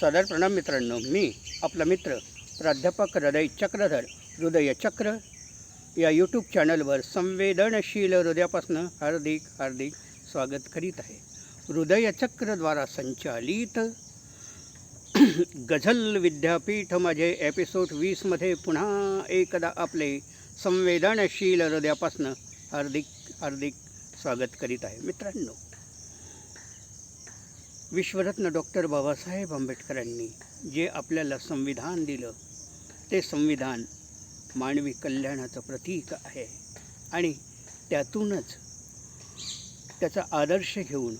सदर प्रणाम मित्रांनो मी आपला मित्र प्राध्यापक हृदय चक्रधर हृदय चक्र या यूट्यूब चॅनलवर संवेदनशील हृदयापासून हार्दिक हार्दिक स्वागत करीत आहे. हृदयचक्रद्वारा संचालित गझल विद्यापीठ माझे एपिसोड वीसमध्ये पुन्हा एकदा आपले संवेदनशील हृदयापासून हार्दिक हार्दिक स्वागत करीत आहे मित्रांनो. विश्वरत्न डॉक्टर बाबासाहेब आंबेडकरांनी जे आपल्याला संविधान दिलं ते संविधान मानवी कल्याणाचं प्रतीक आहे. आणि त्यातूनच त्याचा आदर्श घेऊन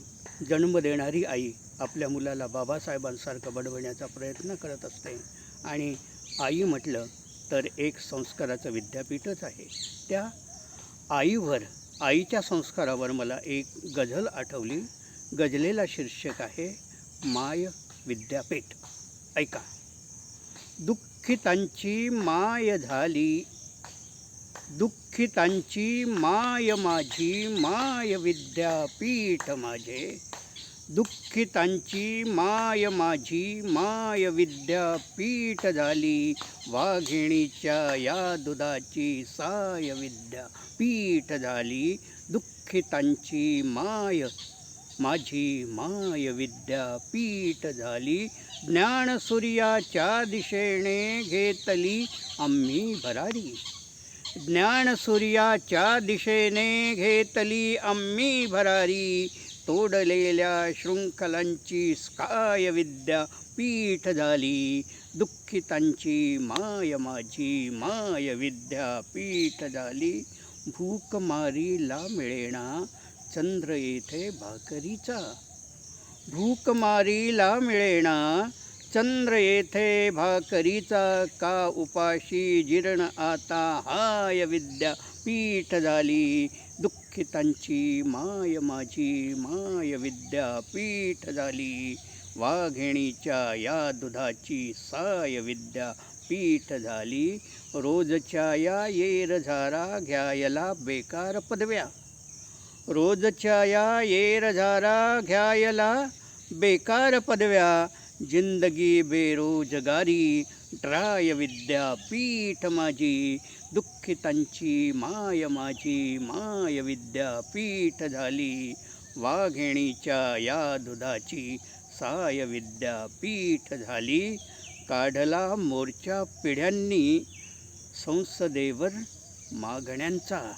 जन्म देणारी आई आपल्या मुलाला बाबासाहेबांसारखं बनवण्याचा प्रयत्न करत असते. आणि आई म्हटलं तर एक संस्काराचं विद्यापीठच आहे. त्या आईवर आईच्या संस्कारावर मला एक गझल आठवली. गजलेला शीर्षक आहे माय विद्यापीठ. ऐका. दुःखितांची माय झाली दुःखितांची माय माझी माय विद्यापीठ माझे. दुःखितांची माय माझी माय विद्यापीठ झाली वाघिणीच्या या दुधाची साय विद्यापीठ झाली. दुःखितांची माय माझी माय विद्यापीठ झाली. ज्ञानसूर्याच्या दिशेने घेतली आम्ही भरारी. ज्ञानसूर्याच्या दिशेने घेतली आम्ही भरारी. तोडलेल्या शृंखलांची स्काय विद्या पीठ झाली. दुःखितांची माय माझी माय विद्यापीठ झाली. भूकमारीला मिळेना. चंद्र येथे भाकरीचा. भूकमारीला मिळेना. चंद्र येथे भाकरीचा. का उपाशी जीर्ण आता? हाय विद्यापीठ झाली. दुःखितांची माय माझी. माय विद्यापीठ झाली. वाघिणीच्या या दुधाची साय विद्यापीठ झाली. रोजच्या या येर झारा घ्यायला बेकार पदव्या. रोजच्या या येरझारा घ्यायला बेकार पदव्या जिंदगी बेरोजगारी ट्राय विद्यापीठ माझी दुःखितांची माय माझी माय विद्यापीठ झाली. वाघिणीच्या या दुधाची साय विद्यापीठ झाली. काढला मोर्चा पिढ्यांनी संसदेवर मागण्यांचा.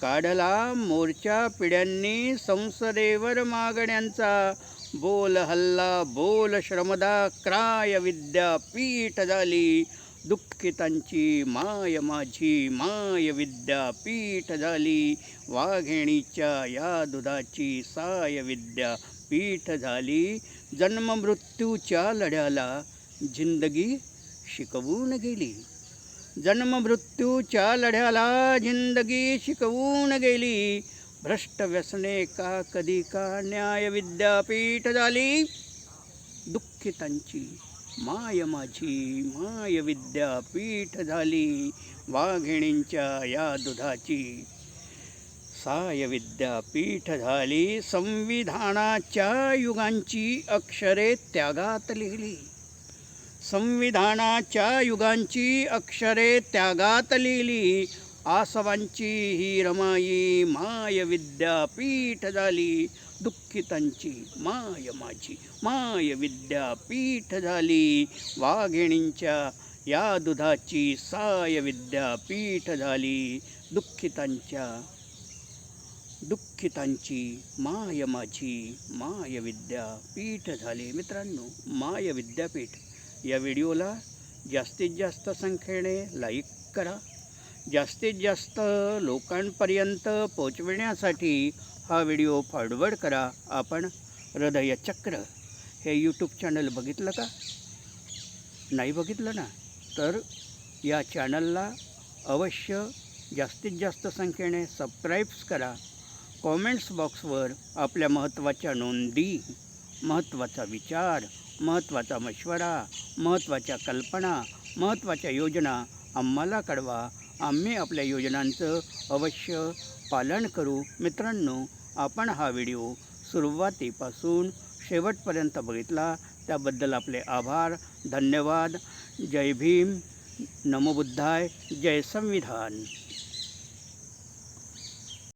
काढला मोर्चा पिढ्यांनी संसदेवर मागण्यांचा. बोल हल्ला बोल श्रमदा क्राय विद्यापीठ झाली. दुःखितांची माय माझी माय विद्यापीठ झाली. वाघिणीच्या या दुधाची साय विद्यापीठ झाली. जन्ममृत्यूच्या लढ्याला जिंदगी शिकवून गेली. जन्ममृत्यूच्या लढ्याला जिंदगी शिकवून गेली. भ्रष्ट व्यसने का कधी का न्याय विद्यापीठ झाली. दुःखितांची माय माझी माय विद्यापीठ झाली. वाघिणींच्या या दुधाची साय विद्यापीठ झाली. संविधानाच्या युगांची अक्षरे त्यागात लिहिली. संविधानाच्या युगांची अक्षरे त्यागात लिहिली. आसवांची ही रमाई माय विद्यापीठ झाली. दुःखितांची माय माझी माय विद्यापीठ झाली. वाघिणींच्या या दुधाची साय विद्यापीठ झाली. दुःखितांच्या दुःखितांची माय माझी माय विद्यापीठ झाली. मित्रांनो माय विद्यापीठ या व्हिडिओला जास्तीत जास्त संख्येने लाईक करा. जास्तीत जास्त लोकांपर्यंत पोचविण्यासाठी हा व्हिडिओ फॉरवर्ड करा. आपण हृदयचक्र हे यूट्यूब चॅनल बघितलं का? नाही बघितलं ना? तर या चॅनलला अवश्य जास्तीत जास्त संख्येने सबस्क्राईब्स करा. कॉमेंट्स बॉक्सवर आपल्या महत्त्वाच्या नोंदी महत्त्वाचा विचार महत्त्वाचा मशवरा महत्त्वाच्या कल्पना महत्त्वाच्या योजना आम्हाला कळवा. आम्ही आपल्या योजनांचं अवश्य पालन करू. मित्रांनो आपण हा व्हिडिओ सुरुवातीपासून शेवटपर्यंत बघितला. त्याबद्दल आपले आभार धन्यवाद. जय भीम. नमोबुद्धाय जय संविधान.